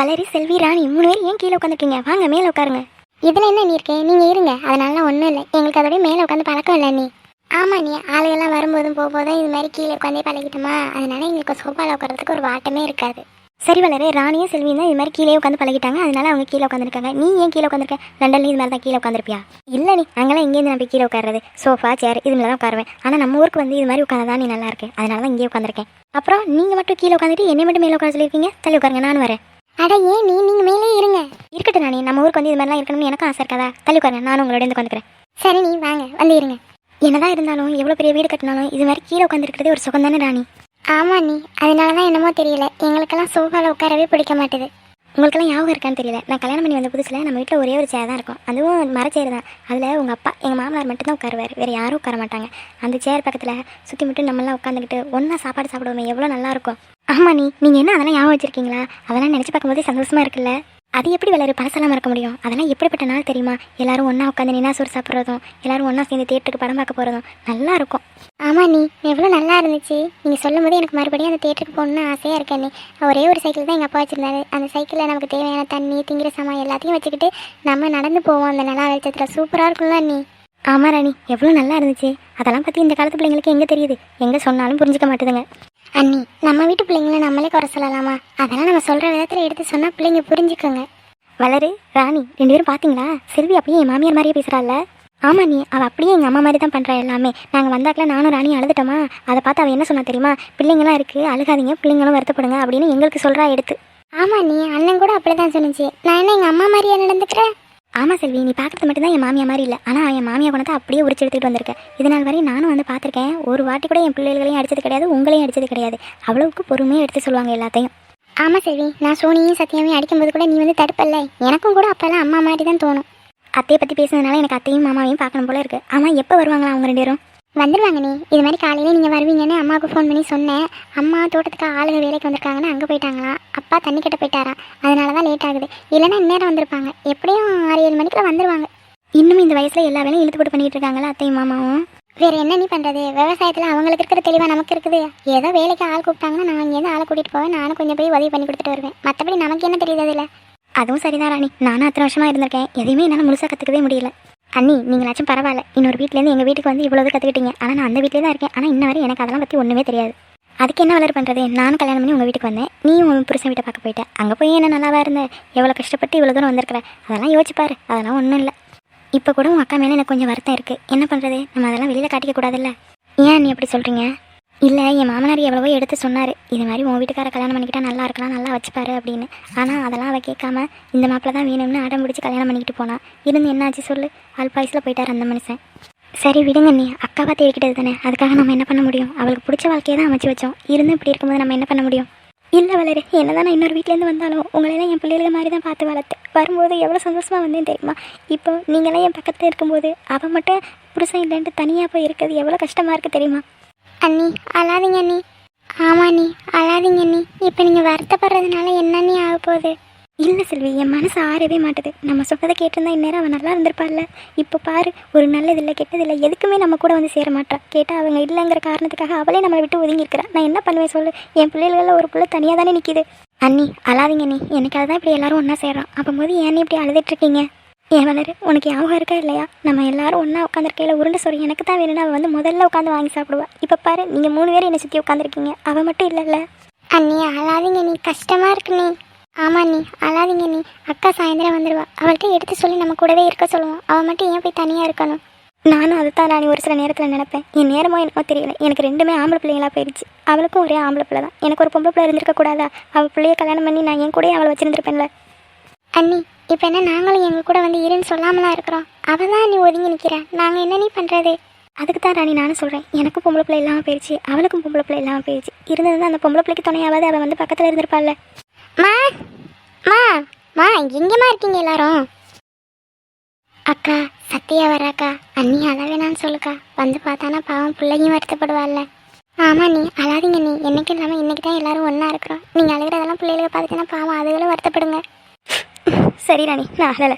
வளரி செல்வி ராணி மூணு பேர் ஏன் கீழே உட்காந்துருக்கீங்க வாங்க மேலே உட்காருங்க. இதில் என்ன நீ இருக்கேன் நீங்கள் இருங்க. அதனால ஒன்றும் இல்லை. எங்களுக்கு அதோடய மேலே உட்காந்து பழக்கம் இல்லை நீ ஆமாம் நீ ஆளுகள்லாம் வரும்போதும் போகும்போதும் இது மாதிரி கீழே உட்காந்தே பழகிட்டோமா? அதனால எங்களுக்கு சோஃபாவில் உட்காரத்துக்கு ஒரு வாட்டமே இருக்காது. சரி வளரு ராணியும் செல்வியும் தான் இது மாதிரி கீழே உட்காந்து பழகிட்டாங்க. அதனால அவங்க கீழே உட்காந்துருக்காங்க நீ ஏன் கீழே உட்காந்துருக்க லண்டன்ல இது மாதிரி தான் கீழே உட்காந்துருப்பியா இல்லை நீ அங்கெல்லாம் இங்கேருந்து நான் போய் கீழே உட்காருறது. சோஃபா சேர் இது தான் உட்காருவேன். ஆனால் நம்ம ஊருக்கு வந்து இது மாதிரி உட்காந்தா நீ நல்லா இருக்கு. அதனால தான் இங்கே உட்காந்துருக்கேன் அப்புறம் நீங்கள் மட்டும் கீழே உட்காந்துட்டு என்னை மட்டும் மேலே உட்கார சொல்லியிருக்கீங்க? தள்ளி உட்காருங்க நான் வரேன். அட ஏன் நீ நீங்கள் மேலே இருங்க. இருக்கட்டும் நானே. நம்ம ஊருக்கு வந்து இது மாதிரிலாம் இருக்கணும்னு எனக்கும் ஆசை இருக்காதா? தள்ளி உட்காருங்க. நானும் உங்களோட இருந்து உட்காந்துக்கிறேன். சரி நீ வாங்க. வந்து இருங்க. என்னதான் இருந்தாலும் எவ்வளோ பெரிய வீடு கட்டினாலும் இது மாதிரி கீழே உட்காந்துருக்கிறதே ஒரு சுகம் தானே ராணி? ஆமாம் நீ. அதனால தான் என்னமோ தெரியல. எங்களுக்கெல்லாம் சோஃபாவில் உட்காரவே பிடிக்க மாட்டுது. உங்களுக்கெல்லாம் ஞாபகம் இருக்கான்னு தெரியல. நான் கல்யாணம் பண்ணி வந்த புதுசில் நம்ம வீட்டில் ஒரே ஒரு சேர் தான் இருக்கும். அதுவும் மரச்சேர் தான். அதில் உங்கள் அப்பா எங்கள் மாமனார் மட்டும்தான் உட்காருவார். வேறு யாரும் உட்கார மாட்டாங்க. அந்த சேர் பக்கத்தில் சுற்றி மட்டும் நம்மளாம் உட்காந்துக்கிட்டு ஒன்றா சாப்பாடு சாப்பிடுவோமே எவ்வளோ நல்லா இருக்கும். ஆமாம் நீ நீங்கள் என்ன அதெல்லாம் ஞாபகம் வச்சிருக்கீங்களா? அதெல்லாம் நினச்சி பார்க்கும்போதே சந்தோஷமா இருக்குல்ல? அது எப்படி வளரு? பழசெல்லாம் மறக்க முடியும். அதெல்லாம் எப்படிப்பட்ட நாள் தெரியுமா? எல்லாரும் ஒன்றா உட்காந்து நின்னா சோறு சாப்பிட்றதும் எல்லாரும் ஒன்றா சேர்ந்து தேட்டருக்கு படம் பார்க்க போகிறதும் நல்லா இருக்கும். ஆமாம் நீ எவ்வளோ நல்லா இருந்துச்சு. நீங்கள் சொல்லும் போது எனக்கு மறுபடியும் அந்த தேட்டருக்கு போகணுன்னு ஆசையாக இருக்கேன் நீ ஒரே ஒரு சைக்கிள் தான் எங்கள் அப்பா வச்சிருந்தாரு. அந்த சைக்கிளில் நமக்கு தேவையான தண்ணி திங்கிற சாமான் எல்லாத்தையும் வச்சுக்கிட்டு நம்ம நடந்து போவோம். அந்த நிலா வெளிச்சத்தில் சூப்பராக இருக்கும்ல நீ ஆமாம் ராணி எவ்வளோ நல்லா இருந்துச்சு. அதெல்லாம் பற்றி இந்த காலத்து பிள்ளைங்களுக்கு எங்கே தெரியுது? எங்கே சொன்னாலும் புரிஞ்சுக்க மாட்டுதுங்க. அண்ணி நம்ம வீட்டு பிள்ளைங்கள நம்மளே குறை சொல்லலாமா? அதெல்லாம் நம்ம சொல்கிற விதத்தில் எடுத்து சொன்னால் பிள்ளைங்க புரிஞ்சுக்கோங்க. வளரு ராணி ரெண்டு பேரும் பார்த்தீங்களா செல்வி அப்படியே என் மாமியார் மாதிரியே பேசுகிறாள்ல ஆமா நீ அவள் அப்படியே எங்கள் அம்மா மாதிரி தான் பண்ணுறா எல்லாமே. நாங்கள் வந்தாக்கல நானும் ராணியும் அழுதுட்டோமா? அதை பார்த்து அவள் என்ன சொன்னா தெரியுமா? பிள்ளைங்களாம் இருக்குது அழுகாதீங்க பிள்ளைங்களும் வருத்தப்படுங்க அப்படின்னு எங்களுக்கு சொல்கிறா எடுத்து. ஆமாம் நீ அண்ணன் கூட அப்படி தான் சொன்னிச்சு. நான் என்ன எங்கள் அம்மா மாதிரியா நடந்துக்கிறேன் ஆமாம் செல்வி நீ பார்க்கறது மட்டும்தான் என் மாமியா மாதிரி இல்லை. ஆனால் என் மாமியா குணத்தை அப்படியே உரிச்சு எடுத்துகிட்டு வந்திருக்கேன் இதனால் வரை நானும் வந்து பார்த்துருக்கேன். ஒரு வாட்டி கூட என் பிள்ளைகளையும் அடிச்சது கிடையாது உங்களையும் அடிச்சது கிடையாது. அவ்வளவுக்கு பொறுமையாக எடுத்து சொல்லுவாங்க எல்லாத்தையும். ஆமாம் செல்வி நான் சோனியும் சத்யாவையும் அடிக்கும்போது கூட நீ வந்து தடுப்பல்ல. எனக்கும் கூட அப்போல்லாம் அம்மா மாதிரி தான் தோணும். அத்தையை பற்றி பேசுனதுனால எனக்கு அத்தையும் மாமாவையும் பார்க்கணும் போல இருக்கு. ஆமாம் எப்போ வருவாங்களா அவங்க ரெண்டு பேரும்? வந்துடுவாங்க நீ. இது மாதிரி காலையில் நீங்கள் வருவீங்கன்னு அம்மாவுக்கு ஃபோன் பண்ணி சொன்னேன். அம்மா தோட்டத்துக்கு ஆளுங்க வேலைக்கு வந்திருக்காங்கன்னு அங்கே போயிட்டாங்களாம் அப்பா தண்ணி கட்ட போயிட்டாராம் அதனால தான் லேட் ஆகுது. இல்லைன்னா இந்நேரம் வந்திருப்பாங்க. எப்படியும் ஆறு ஏழு மணிக்குள்ள வந்துடுவாங்க இன்னும் இந்த வயசில் எல்லா வேலையும் இழுத்து போட்டு பண்ணிட்டு இருக்காங்களா அத்தையும் மாமாவும்? வேறு என்ன நீ பண்ணுறது விவசாயத்தில் அவங்களுக்கு இருக்கிற தெளிவாக நமக்கு இருக்குது. ஏதோ வேலைக்கு ஆள் கூப்பிட்டாங்கன்னா நான் இங்கேருந்து ஆளை கூட்டிகிட்டு போவேன். நானும் கொஞ்சம் போய் உதவி பண்ணி கொடுத்துட்டு வருவேன். மற்றபடி நமக்கு என்ன தெரியுது அதில்? அதுவும் சரிதான் ராணி. நானும் அத்தனை வருஷமாக இருந்திருக்கேன். எதையுமே என்னால் முழுசாக கற்றுக்கவே முடியல. அண்ணி நீங்களாச்சும் பரவாயில்ல. இன்னொரு வீட்லேருந்து எங்கள் வீட்டுக்கு வந்து இவ்வளோ கற்றுக்கிட்டீங்க ஆனால் நான் அந்த வீட்டிலே தான் இருக்கேன். ஆனால் இன்ன வரை எனக்கு அதெல்லாம் பற்றி ஒன்றுமே தெரியாது. அதுக்கு என்ன வளர் பண்ணுறது நானும் கல்யாணம் பண்ணி உங்கள் வீட்டுக்கு வந்தேன். நீ உன் புருஷன் வீட்டை பார்க்க போயிட்டேன் அங்கே போய் என்ன நல்லாவா இருந்த? எவ்வளோ கஷ்டப்பட்டு இவ்வளோ தூரம் வந்திருக்கிற? அதெல்லாம் யோசிப்பார். அதெல்லாம் ஒன்றும் இல்லை. இப்போ கூட உங்கள் அக்கா மேலே எனக்கு கொஞ்சம் வருத்தம் இருக்குது என்ன பண்ணுறது நம்ம அதெல்லாம் வெளியில் காட்டிக்க கூடாதுல்ல. ஏன் நீ அப்படி சொல்கிறீங்க இல்லை என் மாமனார் எவ்வளவோ எடுத்து சொன்னார். இது மாதிரி உன் வீட்டுக்கார கல்யாணம் பண்ணிக்கிட்டா நல்லா இருக்கலாம் நல்லா வச்சுப்பாரு அப்படின்னு. ஆனால் அதெல்லாம் அவள் கேட்காம இந்த மாப்பிள்ள தான் வேணும்னு அடம் பிடிச்சி கல்யாணம் பண்ணிக்கிட்டு போனான் இருந்து என்னாச்சு சொல்லு? அல்பாயுசில் போயிட்டார் அந்த மனுஷன். சரி விடுங்க நீ அக்காவா தேடிக்கிட்டது தானே. அதுக்காக நம்ம என்ன பண்ண முடியும்? அவளுக்கு பிடிச்ச வாழ்க்கையை தான் அமைச்சு வச்சோம். இருந்து இப்படி இருக்கும்போது நம்ம என்ன பண்ண முடியும்? இல்லை வளரு. என்னதான் நான் இன்னொரு வீட்டிலேருந்து வந்தாலும் உங்களெல்லாம் என் பிள்ளைகளை மாதிரி தான் பார்த்து வளர்த்தேன் வரும்போது எவ்வளோ சந்தோஷமாக வந்தேன் தெரியுமா? இப்போ நீங்களாம் என் பக்கத்தில் இருக்கும்போது அவள் மட்டும் புருஷன் இல்லைன்ட்டு தனியாக போய் இருக்கிறது எவ்வளோ கஷ்டமாக இருக்குது தெரியுமா? அண்ணி அழாதீங்க அண்ணி. ஆமா அண்ணி அழாதீங்க அண்ணி. இப்போ நீங்கள் வருத்தப்படுறதுனால என்ன அண்ணி ஆக போகுது? இல்லை செல்வி என் மனசு ஆறவே மாட்டுது. நம்ம சொன்னதை கேட்டிருந்தா இந்நேரம் அவன் நல்லா இருந்திருப்பாள்ல இப்போ பாரு ஒரு நல்லது இல்லை கெட்டது இல்லை எதுக்குமே நம்ம கூட வந்து சேர மாட்டா. கேட்டால் அவங்க இல்லைங்கிற காரணத்துக்காக அவளே நம்மளை விட்டு ஒதுங்கி நான் என்ன பண்ணுவேன் சொல்லு? என் பிள்ளைகளெல்லாம் ஒரு பிள்ளை தனியாக தானே நிற்கிது அண்ணி அழாதீங்க நீ எனக்கு அதுதான் இப்படி எல்லாரும் ஒன்றா சேர்றோம் அப்போது ஏன் இப்படி அழுதுட்டு இருக்கீங்க? ஏன் வளரு? உனக்கு ஞாபகம் இருக்கா இல்லையா? நம்ம எல்லாரும் ஒன்றா உட்காந்துருக்கையில் உருண்டை சொறி எனக்கு தான் வேணும்னு அவள் வந்து முதல்ல உட்காந்து வாங்கி சாப்பிடுவா. இப்போ பாரு நீங்கள் மூணு பேரும் என்னை சுற்றி உட்காந்துருக்கீங்க அவள் மட்டும் இல்லைல்ல. அண்ணி அழாதீங்க நீ கஷ்டமாக இருக்கு நீ ஆமாம் நீ அழாதீங்க நீ அக்கா சாயந்தரம் வந்துடுவா அவள்கிட்ட எடுத்து சொல்லி நம்ம கூடவே இருக்க சொல்லுவோம். அவள் மட்டும் ஏன் போய் தனியாக இருக்கணும்? நானும் அதை தான் ராணி ஒரு சில நேரத்தில் நினைப்பேன். என் நேரமோ எனக்கோ தெரியல. எனக்கு ரெண்டுமே ஆம்பளை பிள்ளைங்களா போயிடுச்சு. அவளுக்கும் ஒரே ஆம்பளை பிள்ளை தான். எனக்கு ஒரு பொம்பளை பிள்ளை இருந்திருக்க கூடாதா? அவள் பிள்ளைய கல்யாணம் பண்ணி நான் என் கூடயே அவளை வச்சிருந்திருப்பேன்ல. அண்ணி இப்போ என்ன நாங்களும் எங்கள் கூட வந்து இருன்னு சொல்லாமலாம் இருக்கிறோம்? அவள் தான் நீ ஒதுங்கி நிற்கிற நாங்கள் என்ன நீ பண்ணுறது அதுக்கு தான் ராணி நானும் சொல்கிறேன் எனக்கும் பொம்பளை பிள்ளை இல்லாமல் போயிடுச்சு அவளுக்கும் பொம்பளை பிள்ளை இல்லாமல் போயிடுச்சு இருந்தது அந்த பொம்பளை பிள்ளைக்கு துணையாவது அவள் வந்து பக்கத்தில் இருந்திருப்பாள் மா மா மா எங்கேம்மா இருக்கீங்க எல்லாரும். அக்கா சத்தியா வராக்கா. அண்ணி அழ வேணான்னு சொல்லுக்கா. வந்து பார்த்தானா பாவம் பிள்ளையும் வருத்தப்படுவாள்ல. ஆமா நீ அழாதீங்க நீ. என்னைக்கு இல்லாமல் இன்றைக்கி தான் எல்லாரும் ஒன்றா இருக்கிறோம். நீங்கள் அழுகிறதெல்லாம் பிள்ளைகளை பார்த்துட்டேன்னா பாவம் அதுகளும் வருத்தப்படுங்க. சரி ராணி. நான் அழலை.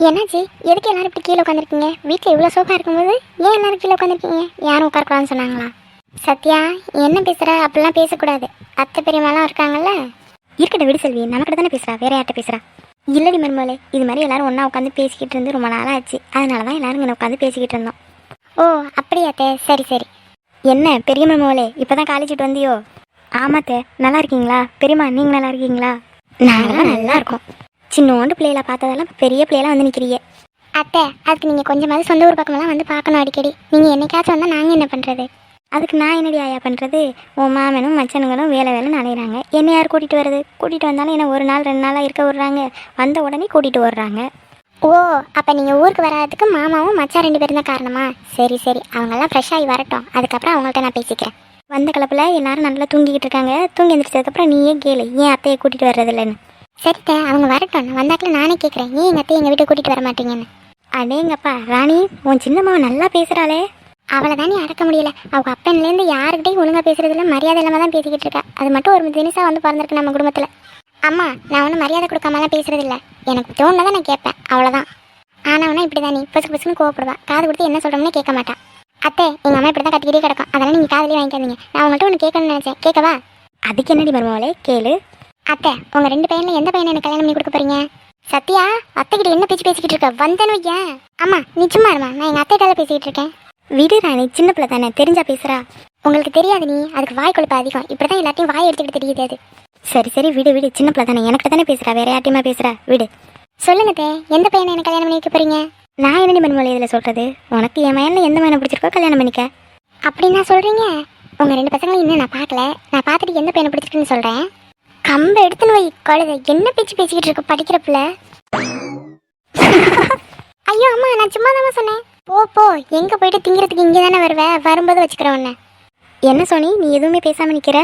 என்னாச்சு? எதுக்கு எல்லாரும் இப்படி கீழே உட்காந்துருக்கீங்க வீட்டில் இவ்வளோ சோஃபா இருக்கும்போது ஏன் எல்லாரும் கீழே உட்காந்துருக்கீங்க யாரும் உட்காரக்கூடாதுன்னு சொன்னாங்களா? சத்யா என்ன பேசுகிற அப்படிலாம் பேசக்கூடாது. அத்தை பெரியம்மாலாம் இருக்காங்கல்ல? இருக்கட்டும் விடு செல்வி. நமக்கிட்ட தானே பேசுகிறா வேற யார்கிட்ட பேசுகிறா இல்லடி மருமகளே. இது மாதிரி எல்லாரும் ஒன்றா உட்காந்து பேசிக்கிட்டு இருந்து ரொம்ப நாளாக ஆச்சு. அதனால தான் எல்லாரும் இங்கே உட்காந்து பேசிக்கிட்டு இருந்தோம். ஓ அப்படியாத்தே சரி சரி. என்ன பெரிய மருமகளே இப்போ தான் காலேஜ் விட்டு வந்தியோ? ஆமாத்தே நல்லா இருக்கீங்களா பெரியம்மா நீங்கள் நல்லா இருக்கீங்களா நாங்களாம் நல்லா இருக்கோம் சின்னோண்டு பிள்ளைகளை பார்த்ததெல்லாம் பெரிய பிள்ளையெல்லாம் வந்து நிற்கிறீங்க அத்தை அதுக்கு நீங்கள் கொஞ்சமாவது சொந்த ஊர் பக்கமெல்லாம் வந்து பார்க்கணும் அடிக்கடி. நீங்கள் என்னைக்காச்சும் வந்தால் நாங்கள் என்ன பண்ணுறது அதுக்கு நான் என்னடி ஆயா பண்ணுறது உன் மாமனும் மச்சனுங்களும் வேலை வேலைன்னு அலையிறாங்க. என்ன யார் கூட்டிகிட்டு வருது? கூட்டிகிட்டு வந்தாலும் என்ன ஒரு நாள் ரெண்டு நாளாக இருக்க விடுறாங்க. வந்த உடனே கூட்டிகிட்டு வர்றாங்க ஓ அப்போ நீங்கள் ஊருக்கு வராதுக்கு மாமாவும் மச்சான் ரெண்டு பேரும் தான் காரணமா? சரி சரி. அவங்கெல்லாம் ஃப்ரெஷ் ஆகி வரட்டும். அதுக்கப்புறம் அவங்கள்ட்ட நான் பேசிக்கிறேன். வந்த கிளப்பில் எல்லாரும் நல்லா தூங்கிக்கிட்டு இருக்காங்க. தூங்கி எந்திரிச்சதுக்கப்புறம் நீயே கேளு. ஏன் அத்தையை கூட்டிகிட்டு வர்றதில்லன்னு. சரித்த அவங்க வரட்டும். நான் வந்தாக்கில் நானே கேட்குறேன் ஏன் எங்கள் அத்தையை எங்கள் வீட்டுக்கு கூட்டிகிட்டு வர மாட்டீங்கன்னு? அடேங்கப்பா ராணி உன் சின்னம்மாவை நல்லா பேசுகிறாளே அவளை தானே அடக்க முடியல. அவங்க அப்பன்லேருந்து யாருக்கிட்டையும் ஒழுங்காக பேசுறதில்ல மரியாதை இல்லாமல் தான் பேசிக்கிட்டு இருக்கா. அது மட்டும் ஒரு தினசா வந்து பிறந்திருக்கு நம்ம குடும்பத்தில். அம்மா நான் ஒன்றும் மரியாதை கொடுக்காமலாம் பேசுறதில்ல. எனக்கு தோணுனதை நான் கேட்பேன். அவ்வளோதான் ஆனவனா இப்படி தான் நீ. பசு பசுன்னு கோவப்படுவா. காது கொடுத்து என்ன சொல்கிறோம்னு கேட்க மாட்டா. அத்தை எங்கள் அம்மா இப்படி தான் கட்டிக்கிட்டே கிடக்கும். அதெல்லாம் நீங்கள் காதுலேயே வாங்கிக்காதீங்க. நான் உங்கள்கிட்ட ஒன்று கேட்கணும்னு நினச்சேன். கேட்கவா? அதுக்கு என்னடி மருமகளே கேளு. அத்தை உங்கள் ரெண்டு பையனில் எந்த பையனை எனக்கு கல்யாணம் பண்ணி கொடுக்க போறீங்க? சத்யா அத்தைக்கிட்ட என்ன பேச்சு பேசிக்கிட்டு இருக்க? வந்தேன்னு வையேன். ஆமா நிச்சயமா இருமா. நான் எங்கள் அத்தைகிட்ட பேசிக்கிட்டு இருக்கேன். விடு ராணி சின்ன பிள்ளை தானே. தெரிஞ்சா பேசுறா. உங்களுக்கு தெரியாது நீ. அதுக்கு வாய் கொழுப்பு அதிகம். இப்படிதான் எல்லாத்தையும் வாய் எடுத்துக்கிட்டு தெரியுது அது. சரி சரி விடு விடு. சின்ன பிள்ளை தானே. எனக்கு தானே பேசுறா. வேற யார்ட்டையுமா பேசுறா? விடு. சொல்லுங்க எந்த பையனை எனக்கு கல்யாணம் பண்ணி வைக்க போறீங்க? நான் என்னடி மண்மொழி இதில் சொல்றது உனக்கு என் மயனில் எந்த மயனை பிடிச்சிருக்கோ கல்யாணம் பண்ணிக்க. அப்படின்னா சொல்றீங்க உங்க ரெண்டு பசங்களும் இன்னும் நான் பார்க்கல. நான் பார்த்துட்டு எந்த பையனை பிடிச்சிருக்குன்னு சொல்றேன் கம்ப எடுத்துன்னு வை குழந்தை. என்ன பேச்சு பேசிக்கிட்டு இருக்க படிக்கிற பிள்ளை ஐயோ அம்மா நான் சும்மா தான் சொன்னேன். போ போ. எங்க போயிட்டு திங்கிறதுக்கு இங்கே தானே வருவ? வரும்போது வச்சுக்கிறேன் உன்னை. என்ன சோனி நீ எதுவுமே பேசாம நிக்கிற?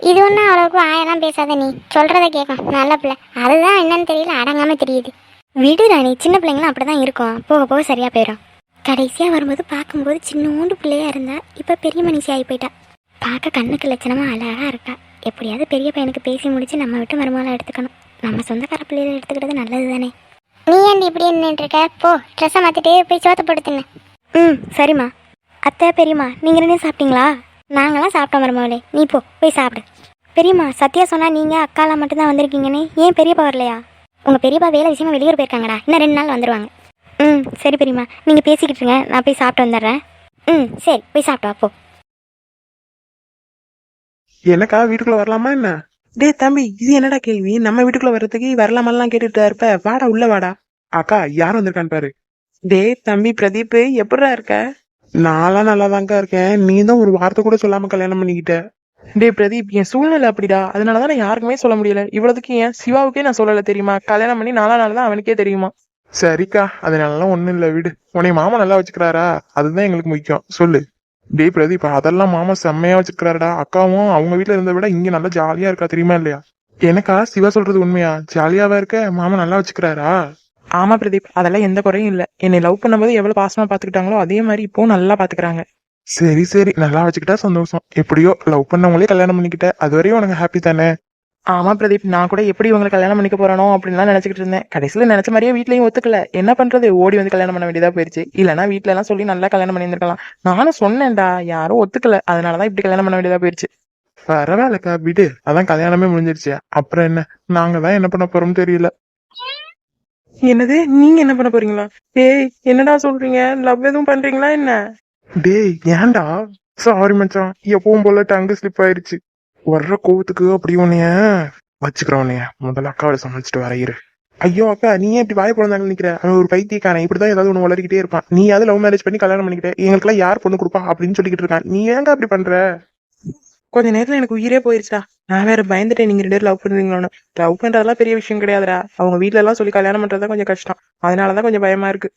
இது ஒன்றும் அவ்வளோக்கு ஆயெல்லாம் பேசாத நீ. சொல்றத கேட்கும் நல்ல பிள்ளை. அதுதான் என்னன்னு தெரியல அடங்காம தெரியுது. விடு ராணி சின்ன பிள்ளைங்களும் அப்படிதான் இருக்கும். போக போக சரியா போயிடும் கடைசியா வரும்போது பார்க்கும்போது சின்னோண்டு பிள்ளையா இருந்தா இப்ப பெரிய மனுஷி ஆகி போயிட்டா. பார்க்க கண்ணுக்கு லட்சணமா அழகா இருக்கா. எப்படியாவது பெரிய பையனுக்கு பேசி முடிச்சு நம்ம விட்டு மருமகளை எடுத்துக்கணும். நம்ம சொந்தக்கார பிள்ளைகளை எடுத்துக்கிறது நல்லது தானே நீ ஏன்டி இப்படி நின்றுட்டு இருக்க போ ட்ரெஸ்ஸை மாற்றிட்டு போய் சோத்த ம் சரிம்மா. அத்தை பெரியம்மா நீங்கள் ரெண்டும் சாப்பிட்டீங்களா? நாங்களாம் சாப்பிட்டோம் மருமகளே. நீ போ போய் சாப்பிடு. பெரியம்மா சத்யா சொன்னா நீங்கள் அக்காலாம் மட்டும்தான் வந்திருக்கீங்கன்னு. ஏன் பெரியப்பா வரலையா? உங்கள் பெரியப்பா வேலை விஷயமா வெளியூர் போயிருக்காங்கடா. இன்னும் ரெண்டு நாள் வந்துடுவாங்க ம் சரி பெரியம்மா. நீங்கள் பேசிக்கிட்டு இருங்க. நான் போய் சாப்பிட்டு வந்துடுறேன். ம் சரி போய் சாப்பிட்டு அப்போ எனக்கா வீட்டுக்குள்ள வரலாமா என்ன? டே தம்பி இது என்னடா கேள்வி? நம்ம வீட்டுக்குள்ள வர்றதுக்கு வரலாமெல்லாம் கேட்டுட்டு இருப்ப. வாடா உள்ள வாடா. அக்கா யார் வந்திருக்கான்னு பாரு. டே தம்பி பிரதீப் எப்படிடா இருக்க? நான்லாம் நல்லாதான்க்கா இருக்கேன். நீ தான் ஒரு வார்த்தை கூட சொல்லாம கல்யாணம் பண்ணிக்கிட்ட. டேய் பிரதீப் என் சூழ்நிலை அப்படிடா. அதனாலதான் நான் யாருக்குமே சொல்ல முடியல. இவ்வளவுக்கு ஏன் சிவாவுக்கே நான் சொல்லல தெரியுமா? கல்யாணம் பண்ணி நாலா நாள் தான் அவனுக்கே தெரியுமா? சரிக்கா அதனாலலாம் ஒண்ணும் இல்ல விடு. உன்னை மாமா நல்லா வச்சுக்கிறாரா? அதுதான் எங்களுக்கு முக்கியம். சொல்லு. டேய் பிரதீப் அதெல்லாம் மாமா செம்மையா வச்சிருக்காருடா அக்காவும் அவங்க வீட்ல இருந்த விட இங்க நல்லா ஜாலியா இருக்கா தெரியுமா இல்லையா? எனக்கா சிவா சொல்றது உண்மையா? ஜாலியாவா இருக்க மாமா நல்லா வச்சுக்கிறாரா? ஆமா பிரதீப் அதெல்லாம் எந்த குறையும் இல்ல. என்னை லவ் பண்ணும்போது எவ்வளவு பாசமா பாத்துக்கிட்டாங்களோ அதே மாதிரி இப்போ நல்லா பாத்துக்கிறாங்க. சரி சரி. நல்லா வச்சுக்கிட்டா சந்தோஷம். எப்படியோ லவ் பண்ணவங்களே கல்யாணம் பண்ணிக்கிட்ட. அது வரையும் உனக்கு ஹாப்பி தானே? ஆமா பிரதீப். நான் கூட எப்படி இவங்களை கல்யாணம் பண்ணிக்க போறானோ அப்படின்லாம் நினைச்சிட்டு இருந்தேன். கடைசியில நினைச்ச மாதிரியே வீட்லயும் ஒத்துக்கல. என்ன பண்றது? ஓடி வந்து கல்யாணம் பண்ண வேண்டியதா போயிருச்சு. இல்லனா வீட்ல எல்லாம் சொல்லி நல்லா கல்யாணம் பண்ணியிருந்திருக்கலாம். நானும் சொன்னேன்டா யாரும் ஒத்துக்கல. அதனாலதான் இப்படி கல்யாணம் பண்ண வேண்டியதா போயிருச்சு. பரவாயில்லக்கா விடு. அதான் கல்யாணமே முடிஞ்சிருச்சு. அப்புறம் என்ன? நாங்க தான் என்ன பண்ண போறோம் தெரியல. என்னது? நீங்க என்ன பண்ண போறீங்களா? டேய் என்னடா சொல்றீங்க? லவ் எதுவும் பண்றீங்களா என்ன? டேய் ஏன்டா? சாரி மச்சான். எப்பவும் போல டங்கு ஸ்லிப் ஆயிருச்சு. வர்ற கோவத்துக்கு அப்படி உன்னைய வச்சுக்கிறோம் உன்னைய. முதல்ல அக்காவோட சமைச்சிட்டு வரையிரு ஐயோ அக்கா நீ இப்படி வாய் பிறந்தாங்க நிக்கிற அவன் ஒரு பைத்தியக்காரன். இப்படிதான் ஏதாவது ஒண்ணு வளர்க்கிட்டே இருப்பான். நீ அது லவ் மேரேஜ் பண்ணி கல்யாணம் பண்ணிக்கிட்ட எங்களுக்குலாம் யார் பொண்ணு கொடுப்பா அப்படின்னு சொல்லிக்கிட்டு இருக்கான் நீ ஏங்க அப்படி பண்ற? கொஞ்ச நேரத்துல எனக்கு உயிரே போயிருச்சுடா. நான் வேற பயந்துட்டேன். நீங்க ரெண்டு பேரும் லவ் பண்ணுறீங்களோன்னு லவ் பண்றதெல்லாம் பெரிய விஷயம் கிடையாதுடா. அவங்க வீட்ல எல்லாம் சொல்லி கல்யாணம் பண்றதா கொஞ்சம் கஷ்டம். அதனாலதான் கொஞ்சம் பயமா இருக்கு.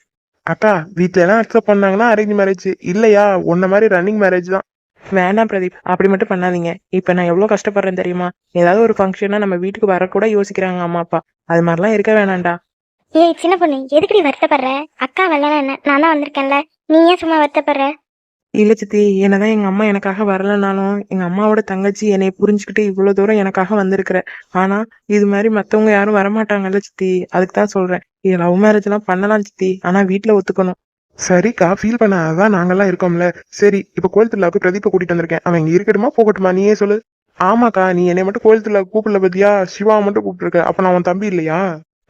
அக்கா வீட்ல எல்லாம் அக்செப்ட் பண்ணாங்கன்னா அரேஞ்ச் மேரேஜ் இல்லையா? உன்ன மாதிரி ரன்னிங் மேரேஜ் தான். வேண்டாம் பிரதீப். அப்படி மட்டும் பண்ணாதீங்க. இப்ப நான் எவ்வளவு கஷ்டப்படுறேன் தெரியுமா? ஏதாவது ஒரு ஃபங்க்ஷனா நம்ம வீட்டுக்கு வரக்கூட யோசிக்கிறாங்க அம்மா அப்பா. அது மாதிரிலாம் இருக்க வேணாம்டா. ஏய் சின்ன பொண்ணு எதுக்குடி வருத்தப்படுற? அக்கா என்ன? நான் தான் வந்திருக்கேன்ல. நீ ஏன் சும்மா வருத்தப்படுற? இல்ல சித்தி என்னதான் எங்க அம்மா எனக்காக வரலனாலும் எங்க அம்மாவோட தங்கச்சி என்னை புரிஞ்சுக்கிட்டு இவ்வளவு தூரம் எனக்காக வந்திருக்கிற. ஆனா இது மாதிரி மத்தவங்க யாரும் வரமாட்டாங்கல்ல சித்தி. அதுக்கு தான் சொல்றேன். இது லவ் மேரேஜ் எல்லாம் பண்ணலாம் சித்தி. ஆனா வீட்ல ஒத்துக்கணும். சரிக்கா ஃபீல் பண்ண. அதான் நாங்கெல்லாம் இருக்கோம்ல. சரி இப்ப கோயில் திருவிழாவுக்கு பிரதீப்பை கூட்டிட்டு வந்திருக்கேன். அவன் இங்க இருக்கட்டுமா போகட்டுமா நீயே சொல்லு. ஆமாக்கா நீ என்னை மட்டும் கோயில் திருவிழா கூப்பிடல பத்தியா? சிவா மட்டும் கூப்பிட்டுருக்க. அப்ப நான் உன் தம்பி இல்லையா?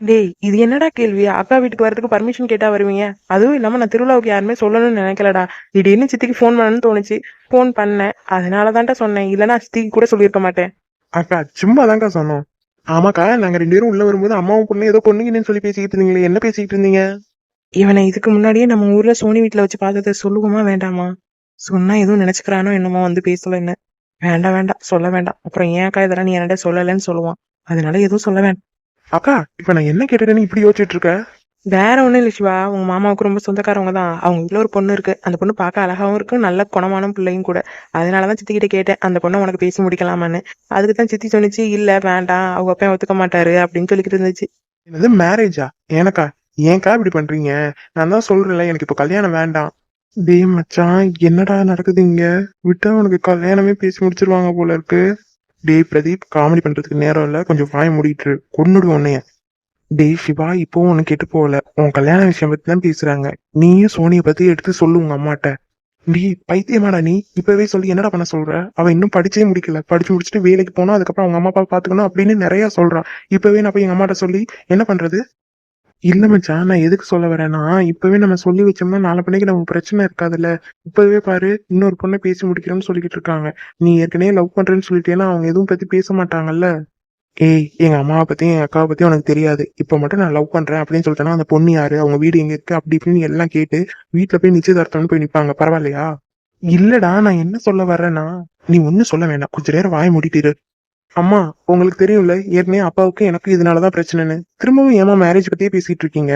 டேய் இது என்னடா கேள்வி? அக்கா வீட்டுக்கு வரதுக்கு பர்மிஷன் கேட்டா வருவீங்க? அதுவும் இல்லாம நான் திருவிழாவுக்கு யாருமே சொல்லணும்னு நினைக்கலடா. திடீர்னு சித்திக்கு ஃபோன் பண்ணணும்னு தோணுச்சு. ஃபோன் பண்ணேன். அதனால தான்டா சொன்னேன். இல்லைன்னா சித்திக்கு கூட சொல்லியிருக்க மாட்டேன். அக்கா சும்மா தான்க்கா சொன்னோம். ஆமாக்கா நாங்க ரெண்டு பேரும் உள்ள வரும்போது அம்மாவும் பொண்ணு ஏதோ பொண்ணுங்கன்னு சொல்லி பேசிக்கிட்டு இருந்தீங்களே என்ன பேசிக்கிட்டு இருந்தீங்க? இவனை இதுக்கு முன்னாடியே நம்ம ஊர்ல சோனி வீட்ல வச்சு பார்த்ததை சொல்லுவோமா வேண்டாமா? சொன்னா எதுவும் நினைச்சுக்கிறானோ என்னமோ வந்து பேசல என்ன? வேண்டாம் வேண்டாம் சொல்ல வேண்டாம். அப்புறம் ஏன் அக்கா இதெல்லாம் நீ என்கிட்ட சொல்லலைன்னு சொல்லுவான். அதனால எதுவும் சொல்ல வேண்டாம். அக்கா இப்ப நான் என்ன கேட்டுட்டேன்னு இப்படி யோசிச்சுட்டு இருக்க? வேற ஒண்ணும் இல்ல சிவா. உங்க மாமாவுக்கு ரொம்ப சொந்தக்காரவங்க தான் அவங்க வீட்டுல ஒரு பொண்ணு இருக்கு. அந்த பொண்ணு பார்க்க அழகாவும் இருக்கு. நல்ல குணமான பிள்ளையும் கூட. அதனாலதான் சித்தி கிட்ட கேட்டேன். அந்த பொண்ணை உனக்கு பேசி முடிக்கலாமான்னு. அதுக்கு தான் சித்தி சொன்னிச்சு இல்ல வேண்டாம். அவங்க அப்பா ஒத்துக்க மாட்டாரு. அப்படின்னு சொல்லிக்கிட்டு இருந்துச்சு. என்னது மேரேஜா எனக்கா ஏன்க்கா இப்படி பண்றீங்க? நான் தான் சொல்றேன்ல எனக்கு இப்போ கல்யாணம் வேண்டாம். டேய் மச்சான் என்னடா நடக்குது இங்க? விட்டா உனக்கு கல்யாணமே பேசி முடிச்சிருவாங்க போல இருக்கு. டேய் பிரதீப் காமெடி பண்றதுக்கு நேரம் இல்ல. கொஞ்சம் வாய மூடிட்டு கொண்டுடு உன்னைய. டேய் சிவா இப்போ உனக்கு கெட்டு போகல. உன் கல்யாண விஷயம் பத்தி தான் பேசுறாங்க. நீயும் சோனியை பத்தி எடுத்து சொல்லு உங்க அம்மாட்ட. நீ பைத்தியமாடா நீ. இப்பவே சொல்லி என்னடா பண்ண சொல்ற? அவ இன்னும் படிச்சே முடிக்கல. படிச்சு முடிச்சுட்டு வேலைக்கு போனா அதுக்கப்புறம் அவங்க அம்மா அப்பா பாத்துக்கணும் அப்படின்னு நிறைய சொல்றான் இப்பவே நான் போய் எங்க அம்மாட்ட சொல்லி என்ன பண்றது? இல்லை மச்சான் நான் எதுக்கு சொல்ல வரேன்னா இப்பவே நம்ம சொல்லி வச்சோம்னா நாலு பண்ணிக்கு நமக்கு பிரச்சனை இருக்காதுல்ல. இப்பவே பாரு இன்னொரு பொண்ணை பேசி முடிக்கிறோம்னு சொல்லிக்கிட்டு இருக்காங்க. நீ ஏற்கனவே லவ் பண்றேன்னு சொல்லிட்டேன்னா அவங்க எதுவும் பத்தி பேச மாட்டாங்கல்ல. ஏய் எங்க அம்மாவை பத்தியும் எங்க அக்காவை பத்தியும் உனக்கு தெரியாது. இப்ப மட்டும் நான் லவ் பண்றேன் அப்படின்னு சொல்லிட்டேன்னா அந்த பொண்ணு யாரு? அவங்க வீடு எங்க இருக்கு? அப்படி இப்படின்னு எல்லாம் கேட்டு வீட்டுல போய் நிச்சயதார்த்தம்னு போய் நிப்பாங்க. பரவாயில்லையா? இல்லடா நான் என்ன சொல்ல வர்றேன்னா நீ ஒன்னும் சொல்ல வேண்டாம் கொஞ்ச நேரம் வாய மூடிட்டு அம்மா உங்களுக்கு தெரியும்ல ஏற்கனவே அப்பாவுக்கு எனக்கு இதனாலதான் பிரச்சனைன்னு. திரும்பவும் ஏமா மேரேஜ் பத்தியே பேசிட்டு இருக்கீங்க?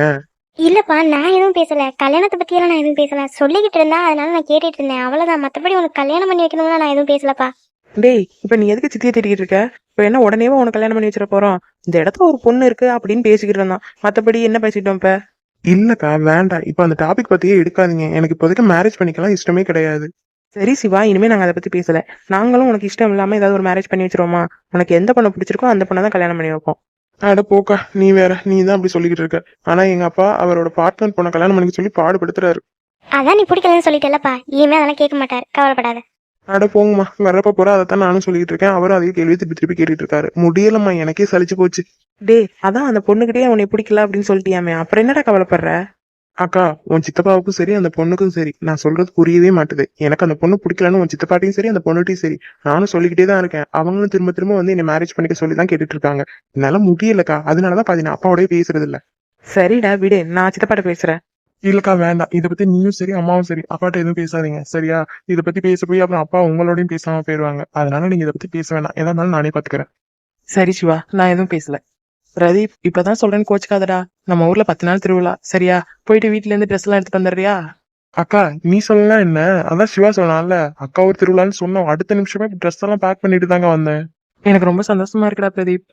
இல்லப்பா நான் எதுவும் பேசல. கல்யாணத்தை பத்தியெல்லாம் நான் எதுவும் பேசல. சொல்லிக்கிட்டு இருந்தா அதனால நான் கேட்டுட்டு இருந்தேன். அவ்வளவுதான். மத்தபடி உனக்கு கல்யாணம் பண்ணி வைக்கணும்னு நான் எதுவும் பேசலப்பா. டேய் இப்ப நீ எதுக்கு சித்தியை தேடிக்கிட்டு இருக்க? இப்ப என்ன உடனேவா உனக்கு கல்யாணம் பண்ணி வச்சிட போறோம்? இந்த இடத்துல ஒரு பொண்ணு இருக்கு அப்படின்னு பேசிக்கிட்டு இருந்தான். மத்தபடி என்ன பேசிட்டோம் இப்ப? இல்லக்கா வேண்டாம். இப்ப அந்த டாபிக் பத்தியே எடுக்காதீங்க. எனக்கு இப்போதைக்கு மேரேஜ் பண்ணிக்கலாம் இஷ்டமே கிடையாது. சரி சிவா இனிமே நாங்க அதை பத்தி பேசல. நாங்களும் உனக்கு இஷ்டம் இல்லாம ஏதாவது ஒரு மேரேஜ் பண்ணி வச்சிருவோமா? உனக்கு எந்த பொண்ணை பிடிச்சிருக்கோ அந்த பொண்ணை தான் கல்யாணம் பண்ணி வைப்போம். அட போக்கா நீ வேற நீ தான் அப்படி சொல்லிக்கிட்டு இருக்க. ஆனா எங்க அப்பா அவரோட பார்ட்னர் பொண்ணை கல்யாணம் பண்ணிக்க சொல்லி பாடுபடுத்துறாரு. அதான் நீ பிடிக்கலன்னு சொல்லிட்டேலப்பா இனிமே அதெல்லாம் கேட்க மாட்டார். கவலைப்படாத. அட போங்கம்மா வர்றப்ப போற அதைத்தான் நானும் சொல்லிட்டு இருக்கேன். அவரும் அதே கேள்வி திருப்பி திருப்பி கேட்டுட்டு இருக்காரு. முடியலம்மா எனக்கே சலிச்சு போச்சு. டேய் அதான் அந்த பொண்ணுகிட்டயே உன்னை பிடிக்கல அப்படின்னு சொல்லிட்டியாமே. அப்புறம் என்னடா கவலைப்படுற? அக்கா உன் சித்தப்பாவுக்கும் சரி அந்த பொண்ணுக்கும் சரி. நான் சொல்றது புரியவே மாட்டுது. எனக்கு அந்த பொண்ணு பிடிக்கலன்னு உன் சித்தப்பாட்டையும் சரி அந்த பொண்ணுட்டையும் சரி. நானும் சொல்லிக்கிட்டே தான் இருக்கேன். அவங்களும் திரும்ப திரும்ப வந்து என்னை மேரேஜ் பண்ணிக்க சொல்லி தான் கேட்டுட்டு இருக்காங்க என்னால முடியலக்கா. அதனாலதான் பாதி நான் அப்பாவோடய பேசுறது இல்ல சரிடா விடு. நான் சித்தப்பாட்ட பேசுறேன். இல்லக்கா வேண்டாம். இதை பத்தி நீயும் சரி அம்மாவும் சரி. அப்பாட்ட எதுவும் பேசாதீங்க. சரியா? இதை பத்தி பேச போய் அப்புறம் அப்பா உங்களோடயும் பேசாம போயிருவாங்க. அதனால நீங்க இதை பத்தி பேச வேண்டாம் எதா இருந்தாலும் நானே பாத்துக்கிறேன். சரி சிவா. நான் எதுவும் பேசல. பிரதீப் இப்பதான் சொல்றேன்னு கோச்சுக்காதடா. நம்ம ஊர்ல பத்து நாள் திருவிழா. சரியா? போயிட்டு வீட்ல இருந்து ட்ரெஸ் எல்லாம் எடுத்து வந்துடுறியா? அக்கா நீ சொல்லலாம் என்ன? அதான் சிவா சொன்னான்ல அக்கா ஒரு திருவிழான்னு சொன்னோம். அடுத்த நிமிஷமே ட்ரெஸ் எல்லாம் பேக் பண்ணிட்டு தாங்க வந்தேன். எனக்கு ரொம்ப சந்தோஷமா இருக்குடா பிரதீப்.